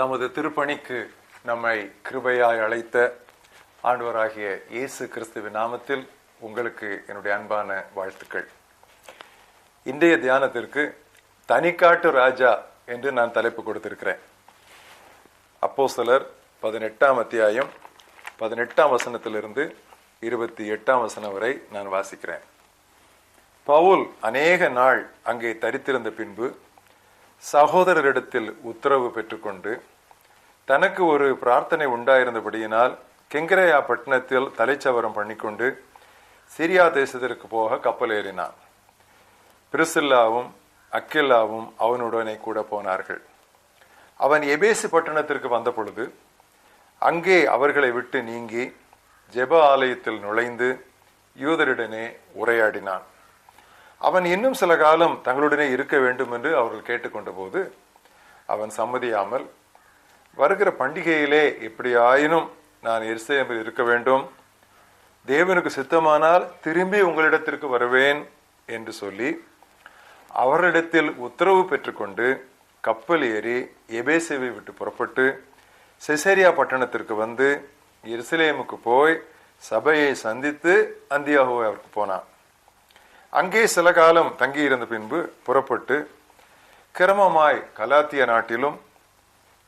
தமது திருப்பணிக்கு நம்மை கிருபையாய் அழைத்த ஆண்டவராகிய இயேசு கிறிஸ்துவின் நாமத்தில் உங்களுக்கு என்னுடைய அன்பான வாழ்த்துக்கள். இன்றைய தியானத்திற்கு தனிக்காட்டு ராஜா என்று நான் தலைப்பு கொடுத்திருக்கிறேன். சிலர் பதினெட்டாம் அத்தியாயம் பதினெட்டாம் வசனத்திலிருந்து இருபத்தி எட்டாம் வசனம் வரை நான் வாசிக்கிறேன். பவுல் அநேக நாள் அங்கே தரித்திருந்த பின்பு சகோதரரிடத்தில் உத்தரவு பெற்றுக்கொண்டு தனக்கு ஒரு பிரார்த்தனை உண்டாயிருந்தபடியினால் கெங்கரையா பட்டணத்தில் தலைச்சவரம் பண்ணிக்கொண்டு சிரியா தேசத்திற்கு போக கப்பல் ஏறினான். பிரிசில்லாவும் அக்கில்லாவும் அவனுடனே கூட போனார்கள். அவன் எபேசு பட்டணத்திற்கு வந்த பொழுது அங்கே அவர்களை விட்டு நீங்கி ஜெப ஆலயத்தில் நுழைந்து யூதரிடனே உரையாடினான். அவன் இன்னும் சில காலம் தங்களுடனே இருக்க வேண்டும் என்று அவர்கள் கேட்டுக்கொண்ட போது அவன் சம்மதியாமல் வருகிற பண்டிகையிலே எப்படியாயினும் நான் எருசலேமில் இருக்க வேண்டும். தேவனுக்கு சித்தமானால் திரும்பி உங்களிடத்திற்கு வருவேன் என்று சொல்லி அவரிடத்தில் உத்தரவு பெற்றுக்கொண்டு கப்பல் ஏறி எபேசேவை விட்டு புறப்பட்டு செசேரியா பட்டணத்திற்கு வந்து எருசலேமுக்கு போய் சபையை சந்தித்து அந்தியாகவே அவருக்கு போனான். அங்கே சில காலம் தங்கியிருந்த பின்பு புறப்பட்டு கிரமமாய் கலாத்திய நாட்டிலும்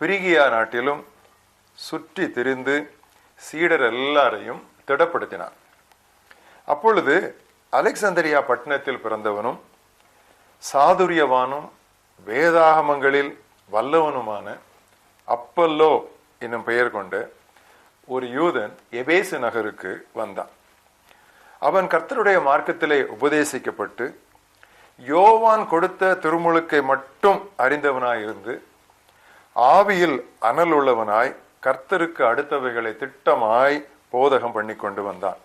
பிரிகியா நாட்டிலும் சுற்றி திரிந்து சீடர் எல்லாரையும் திடப்படுத்தினான். அப்பொழுது அலெக்சாந்தரியா பட்டணத்தில் பிறந்தவனும் சாதுரியவானும் வேதாகமங்களில் வல்லவனுமான அப்பல்லோ என்னும் பெயர் கொண்டு ஒரு யூதன் எபேசு நகருக்கு வந்தான். அவன் கர்த்தருடைய மார்க்கத்திலே உபதேசிக்கப்பட்டு யோவான் கொடுத்த திருமுழுக்கை மட்டும் அறிந்தவனாயிருந்து ஆவியில் அனல் உள்ளவனாய் கர்த்தருக்கு அடுத்தவைகளை திட்டமாய் போதகம் பண்ணி கொண்டு வந்தான்.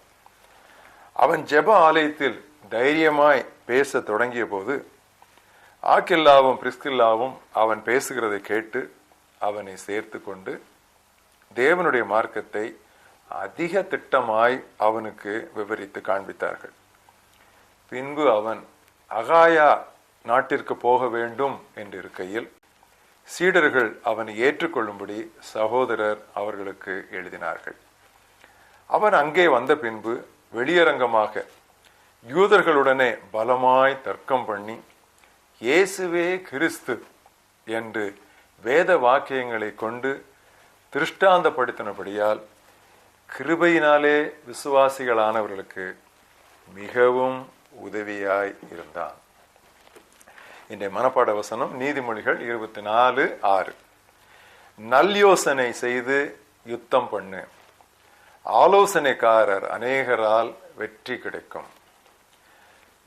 அவன் ஜெப ஆலயத்தில் தைரியமாய் பேச தொடங்கிய போது ஆக்கில்லாவும் பிரிஸ்கில்லாவும் அவன் பேசுகிறதை கேட்டு அவனை சேர்த்து கொண்டு தேவனுடைய மார்க்கத்தை அதிக திட்டமாய் அவனுக்கு விவரித்து காண்பித்தார்கள். பின்பு அவன் அகாயா நாட்டிற்கு போக வேண்டும் என்றிருக்கையில் சீடர்கள் அவனை ஏற்றுக்கொள்ளும்படி சகோதரர் அவர்களுக்கு எழுதினார்கள். அவன் அங்கே வந்த பின்பு வெளியரங்கமாக யூதர்களுடனே பலமாய் தர்க்கம் பண்ணி இயேசுவே கிறிஸ்து என்று வேத வாக்கியங்களை கொண்டு திருஷ்டாந்தப்படுத்தினபடியால் கிருபையினாலே விசுவாசிகளானவர்களுக்கு மிகவும் உதவியாய் இருந்தான். இன்றைய மனப்பாட வசனம் நீதிமொழிகள் இருபத்தி நாலு ஆறு. நல்யோசனை செய்து யுத்தம் பண்ணு. ஆலோசனைக்காரர் அநேகரால் வெற்றி கிடைக்கும்.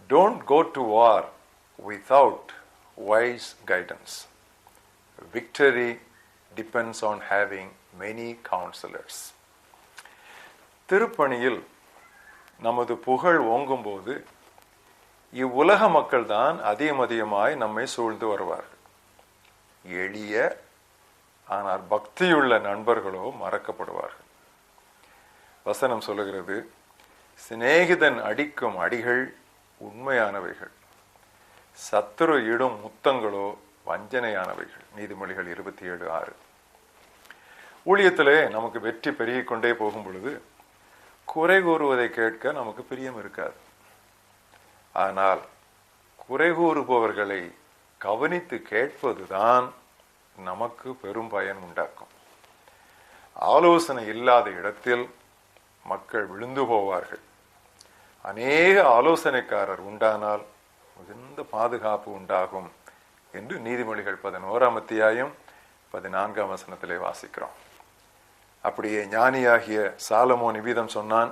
Don't go to war without wise guidance victory depends on having many counsellors திருப்பணியில் நமது புகழ் ஓங்கும்போது இவ்வுலக மக்கள் தான் அதிகம் அதிகமாய் நம்மை சூழ்ந்து வருவார்கள். எளிய ஆனால் பக்தியுள்ள நண்பர்களோ மறக்கப்படுவார்கள். வசனம் சொல்லுகிறது சிநேகிதன் அடிக்கும் அடிகள் உண்மையானவைகள் சத்துரு இடும் முத்தங்களோ வஞ்சனையானவைகள். நீதிமொழிகள் இருபத்தி ஏழு ஆறு. ஊழியத்திலே நமக்கு வெற்றி பெருகிக் கொண்டே போகும் பொழுது குறை கூறுவதை கேட்க நமக்கு பிரியம் இருக்காது. ஆனால் குறை கூறுபவர்களை கவனித்து கேட்பதுதான் நமக்கு பெரும் பயன் உண்டாக்கும். ஆலோசனை இல்லாத இடத்தில் மக்கள் விழுந்து போவார்கள். அநேக ஆலோசனைக்காரர் உண்டானால் மிகுந்த பாதுகாப்பு உண்டாகும் என்று நீதிமொழிகள் பதினோராம் அத்தியாயம் பதினான்காம் வசனத்திலே வாசிக்கிறோம். அப்படியே ஞானியாகிய சாலமோ நிபீதம் சொன்னான்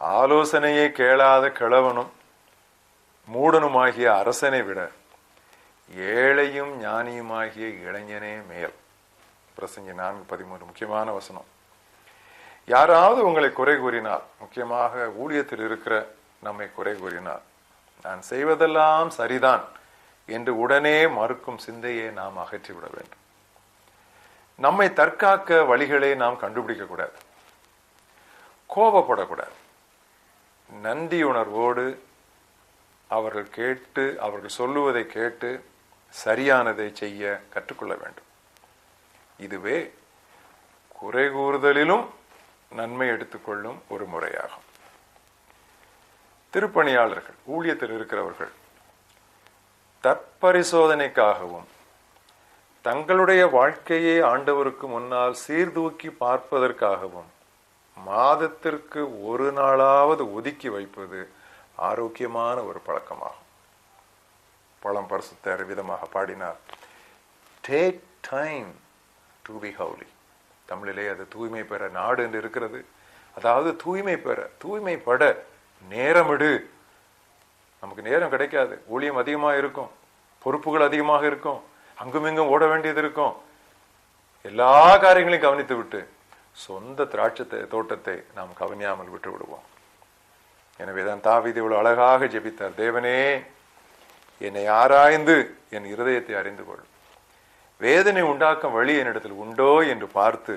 ஆலோசனையை கேளாத கிழவனும் மூடனுமாகிய அரசனை விட ஏழையும் ஞானியுமாகிய இளைஞனே மேல். பிரசங்கி நான்கு பதிமூன்று முக்கியமான வசனம். யாராவது உங்களை குறை கூறினால் முக்கியமாக ஊழியத்தில் இருக்கிற நம்மை குறை கூறினார் நான் செய்வதெல்லாம் சரிதான் என்று உடனே மறுக்கும் சிந்தையை நாம் அகற்றிவிட வேண்டும். நம்மை தற்காக்க வழிகளை நாம் கண்டுபிடிக்க கூடாது. கோபப்படக்கூடாது. நன்றியுணர்வோடு அவர்கள் கேட்டு அவர்கள் சொல்லுவதை கேட்டு சரியானதை செய்ய கற்றுக்கொள்ள வேண்டும். இதுவே குறை கூறுதலிலும் நன்மை எடுத்துக்கொள்ளும் ஒரு முறையாகும். திருப்பணியாளர்கள் ஊழியத்தில் இருக்கிறவர்கள் தற்பரிசோதனைக்காகவும் தங்களுடைய வாழ்க்கையை ஆண்டவருக்கு முன்னால் சீர்தூக்கி பார்ப்பதற்காகவும் மாதத்திற்கு ஒரு நாளாவது ஒதுக்கி வைப்பது ஆரோக்கியமான ஒரு பழக்கமாகும். பழம் பரிசுத்தர் விதமாக பாடினார். Take time to be holy தமிழிலே அது தூய்மை பெற நாடு என்று இருக்கிறது. அதாவது தூய்மை பெற தூய்மை பட நேரமிடு. நமக்கு நேரம் கிடைக்காது. ஊழியம் அதிகமாக இருக்கும். பொறுப்புகள் அதிகமாக இருக்கும். அங்குமிங்கும் ஓட வேண்டியது இருக்கும். எல்லா காரியங்களையும் கவனித்து விட்டு சொந்த திராட்சத்தை தோட்டத்தை நாம் கவனியாமல் விட்டு விடுவோம். எனவேதான் தாவீது இவ்வளவு அழகாக ஜெபித்தார். தேவனே என்னை ஆராய்ந்து என் இருதயத்தை அறிந்து கொள். வேதனை உண்டாக்கும் வழி என்னிடத்தில் உண்டோ என்று பார்த்து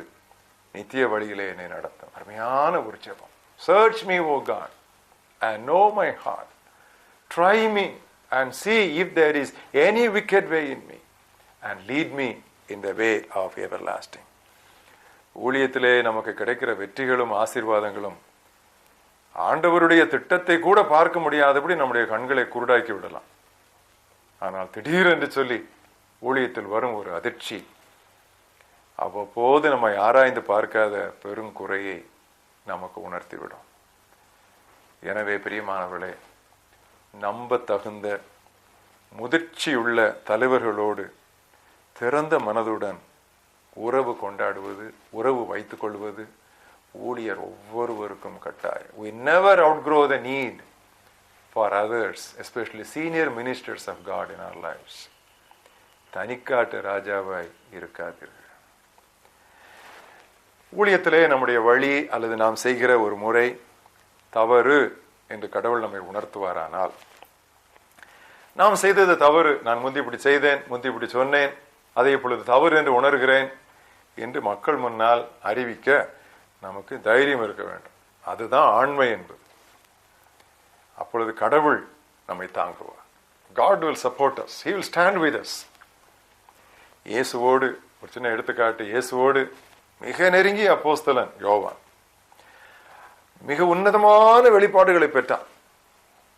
நித்திய வழியிலே என்னை நடத்தும். அருமையான ஒரு ஜெபம். Search me O God and know my heart try me and see if there is any wicked way in me and lead me in the way of everlasting ஊழியத்திலே நமக்கு கிடைக்கிற வெற்றிகளும் ஆசீர்வாதங்களும் ஆண்டவருடைய திட்டத்தை கூட பார்க்க முடியாதபடி நம்முடைய கண்களை குருடாக்கி விடலாம். ஆனால் திடீரென்று சொல்லி ஊழியத்தில் வரும் ஒரு அதிர்ச்சி. அவ்வப்போது நம்ம ஆராய்ந்து பார்க்காத பெரும் குறையை நமக்கு உணர்த்திவிடும். எனவே பிரியமானவர்களே நம்ப தகுந்த முதிர்ச்சியுள்ள தலைவர்களோடு திறந்த மனதுடன் உறவு கொண்டாடுவது உறவு வைத்துக் கொள்வது ஊழியர் ஒவ்வொருவருக்கும் கட்டாயம். We never outgrow the need for others especially senior ministers of God in our lives தனிக்காட்டு ராஜாவாய் இருக்காதீர்கள். ஊழியத்திலே நம்முடைய வழி அல்லது நாம் செய்கிற ஒரு முறை தவறு என்று கடவுள் நம்மை உணர்த்துவாரானால் நாம் செய்தது தவறு நான் முந்தி இப்படி செய்தேன் முந்தி இப்படி சொன்னேன் அதை இப்பொழுது தவறு என்று உணர்கிறேன் என்று மக்கள் முன்னால் அறிவிக்க நமக்கு தைரியம் இருக்க வேண்டும். அதுதான் ஆண்மை என்பது. அப்பொழுது கடவுள் நம்மை தாங்குவார். God will support us He will stand with us இயேசுவோடு ஒரு சின்ன எடுத்துக்காட்டு இயேசுவோடு மிக நெருங்கிய அப்போஸ்தலன் யோவான். மிக உன்னதமான வெளிப்பாடுகளை பெற்றான்.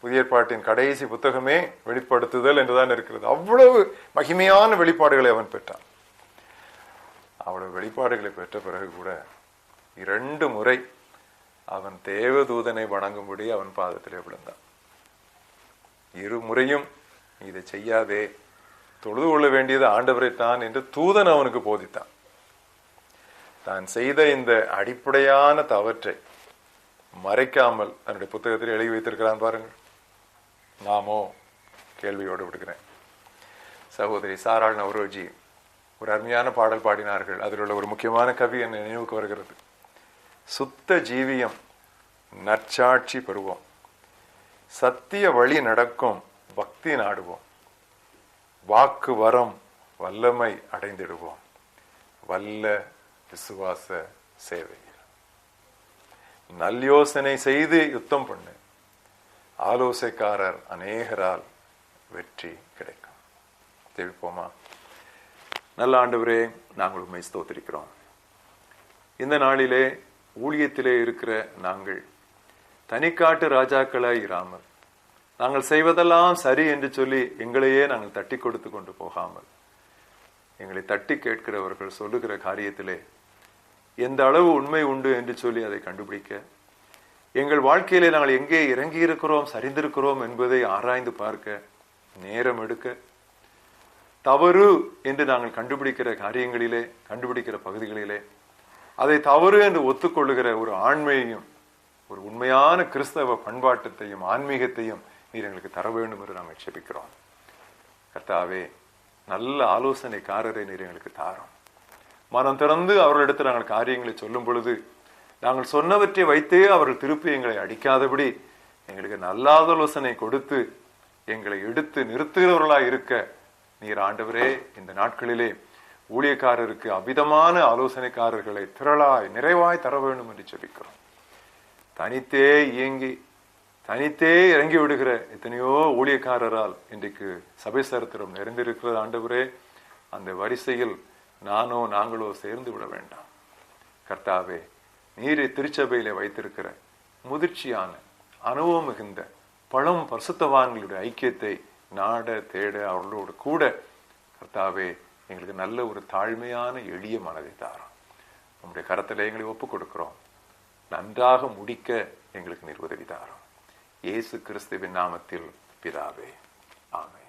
புதிய ஏற்பாட்டின் கடைசி புத்தகமே வெளிப்படுத்துதல் என்றுதான் இருக்கிறது. அவ்வளவு மகிமையான வெளிப்பாடுகளை அவன் பெற்றான். அவ்வளவு வெளிப்பாடுகளை பெற்ற பிறகு கூட இரண்டு முறை அவன் தேவதூதனை வணங்கும்படி அவன் பாதத்திலே விழுந்தான். இரு முறையும் இதை செய்யாதே தொழுது கொள்ள வேண்டியது ஆண்டவரைத்தான் என்று தூதன் அவனுக்கு போதித்தான். தான் செய்த இந்த அடிப்படையான தவற்றை மறைக்காமல் தன்னுடைய புத்தகத்தில் எழுதி வைத்திருக்கிறான் பாருங்கள். நாமோ கேள்வியோடு விடுகிறேன். சகோதரி சாராள் நவரோஜி ஒரு அருமையான பாடல் பாடினார்கள். அதில் உள்ள ஒரு முக்கியமான கவி என் நினைவுக்கு வருகிறது. சுத்த ஜீவியம் நற்சாட்சி பெறுவோம். சத்திய வழி நடக்கும் பக்தி நாடுவோம். வாக்கு வரம் வல்லமை அடைந்திடுவோம். வல்ல விசுவாச சேவை நல்யோசனை செய்து யுத்தம் பண்ணு. ஆலோசைக்காரர் அநேகரால் வெற்றி கிடைக்கும். தெரிவிப்போமா நல்ல ஆண்டவரே நாங்கள் உண்மை ஸ்தோத்திருக்கிறோம். இந்த நாளிலே ஊழியத்திலே இருக்கிற நாங்கள் தனிக்காட்டு ராஜாக்களாய் இராமல் நாங்கள் செய்வதெல்லாம் சரி என்று சொல்லி எங்களையே நாங்கள் தட்டி கொடுத்து கொண்டு போகாமல் எங்களை தட்டி கேட்கிறவர்கள் சொல்லுகிற காரியத்திலே எந்த அளவு உண்மை உண்டு என்று சொல்லி அதை கண்டுபிடிக்க எங்கள் வாழ்க்கையிலே நாங்கள் எங்கே இறங்கி இருக்கிறோம் சரிந்திருக்கிறோம் என்பதை ஆராய்ந்து பார்க்க நேரம் எடுக்க தவறு என்று நாங்கள் கண்டுபிடிக்கிற காரியங்களிலே கண்டுபிடிக்கிற பகுதிகளிலே அதை தவறு என்று ஒத்துக்கொள்ளுகிற ஒரு ஆண்மையையும் ஒரு உண்மையான கிறிஸ்தவ பண்பாட்டத்தையும் ஆன்மீகத்தையும் நீர் எங்களுக்கு தர வேண்டும் என்று நாங்கள் செபிக்கிறோம் கர்த்தாவே நல்ல ஆலோசனைக்காரரை நீர் எங்களுக்கு தாரோம். மனம் திறந்து அவர்களிடத்தில் நாங்கள் காரியங்களை சொல்லும் பொழுது நாங்கள் சொன்னவற்றை வைத்தே அவர்கள் திருப்பி எங்களை அடிக்காதபடி எங்களுக்கு நல்ல ஆலோசனை கொடுத்து எங்களை எடுத்து நிறுத்துகிறவர்களாக இருக்க நீர் ஆண்டவரே இந்த நாட்களிலே ஊழியக்காரருக்கு அபிதமான ஆலோசனைக்காரர்களை திரளாய் நிறைவாய் தர வேண்டும் என்று சொல்லிக்கிறோம் தனித்தே இயங்கி தனித்தே இறங்கி விடுகிற எத்தனையோ ஊழியக்காரரால் இன்றைக்கு சபை சரித்திரம் நிறைந்திருக்கிறது ஆண்டவரே. அந்த வரிசையில் நானோ நாங்களோ சேர்ந்து விட வேண்டாம். கர்த்தாவே நீரை திருச்சபையில வைத்திருக்கிற முதிர்ச்சியான அனுபவம் மிகுந்த பழம் பரிசுத்தவான்களுடைய ஐக்கியத்தை நாட தேட அவர்களோடு கூட கர்த்தாவே எங்களுக்கு நல்ல ஒரு தாழ்மையான எளிய மனதை தாரோம். உங்களுடைய கரத்தில் எங்களை ஒப்புக் கொடுக்கிறோம். நன்றாக முடிக்க எங்களுக்கு நீர் உதவி தாரோம். இயேசு கிறிஸ்துவின் நாமத்தில் பிதாவே ஆமை